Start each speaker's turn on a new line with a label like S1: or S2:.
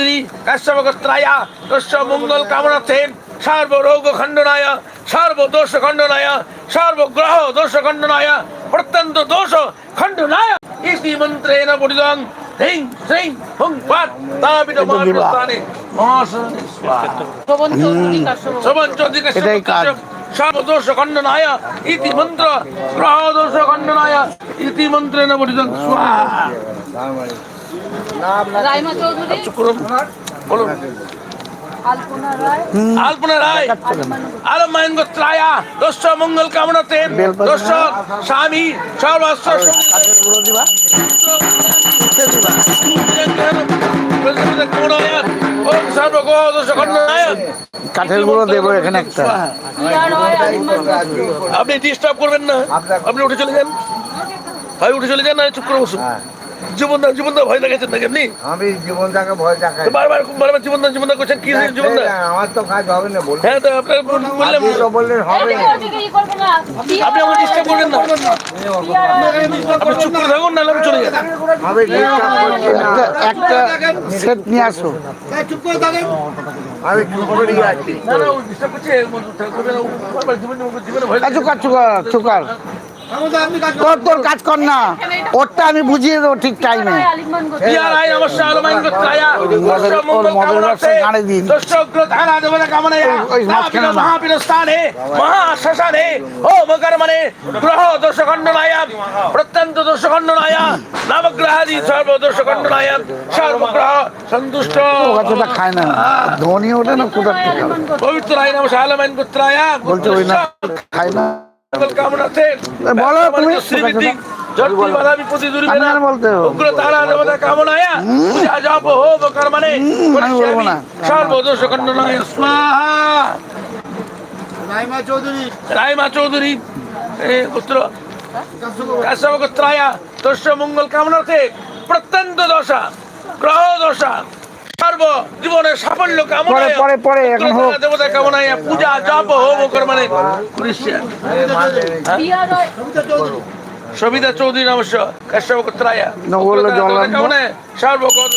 S1: চৌধুরী কাশ্যপগস্ত্রায়া তস্য মঙ্গল কামনার্থে সর্বরোগ খণ্ডনায় সর্বদোষ খণ্ডনায় সর্বগ্রহ দোষ খণ্ডনায় প্রত্যন্ত দোষ খণ্ডনায় ইতি মন্ত্রেণ হ্রিং শ্রিং হুং মহাসনে
S2: শোভন চৌধুরী কাশ্যপ।
S1: সর্বদোষ খণ্ডনায় ইতি মন্ত্র গ্রহ দোষ খণ্ডনায় ইতি মন্ত্রেণ পরিদং স্বাহা
S2: রাইমা চৌধুরী?
S1: বলুন।
S2: আলপনা রায়?
S1: আলপনা রায়। আলমায়ন দস্য মঙ্গল কামনাতে দস্য স্বামী সর্বস্ব
S3: কাঠের গুঁড়ো দিবা। এখানে একটা।
S1: আপনি ডিস্টার্ব করবেন না। আপনি উঠে চলে যান। ভাই উঠে চলে যান না চুপ করে বসুন। জীবন দান জীবন দান ভয় লাগাচ্ছেন নাকি আপনি
S4: আমি জীবনটাকে ভয় দেখাই।
S1: বারবার বারবার জীবন দান জীবন দান করছেন কি জীবন দান
S4: আমার তো কাজ হবে না বলুন।
S1: হ্যাঁ তো আপনার বললাম
S4: আপনি তো বললেন হবে না।
S1: আপনি আমাকে ডিস্টার্ব করবেন না। আপনি চুপ করে থাকুন নাহলে আমি চলে যান
S4: আমি
S3: একটা সেট নিয়ে আসো। চুপ করে থাকেন।
S4: আমি চুপ করে আছি।
S1: না না ডিস্টার্ব করছে জীবনে জীবনে ভয়
S3: চুকার চুকার চুকার। তোর তোর কাজ কর না। ওরটা আমি বুঝিয়ে দেবো ঠিক টাইমে
S2: রয় আলিমান
S1: প্রিয়া রায় নমস্কার আলমাইন গোত্রায়া
S3: মদের- ওর মদের ব্যবসা গাড়ি দিন।
S1: দশগ্রধারা দেবতা কামনায়া
S3: ওই- ওই মাঝখানে না।
S1: মহাপীর স্থানে মহাশ্মশানে ও মকর্মণে গ্রহ দোষ খণ্ডনায়া প্রত্যন্ত দোষ খণ্ডনায়া নবগ্রহাদি সর্ব দোষ খণ্ডনায়া সর্বগ্রহ সন্তুষ্ট
S3: খায় না। ধনী ওঠে না কোথার
S1: পবিত্র রায় নমস্কার আলমাইন গোত্রায়া
S3: বলছে ওই না খায় না। বলো তুমি।
S4: রাইমা চৌধুরী।
S1: পুত্র। কাশ্যপ গোত্রায়া তস্য মঙ্গল কামনার্থে প্রত্যন্ত দশা গ্রহ দশা। সর্ব জীবনের সাফল্য কামনা
S3: পরে, পরে, এখন হোক।
S1: দেবতা কামনায় পূজা জপ হোম কর্মণে
S2: রয়
S1: সবিতা চৌধুরী নমস্য কাশ্যপ কত্রায়া।
S3: নগর জল
S1: কামনায় সর্বগত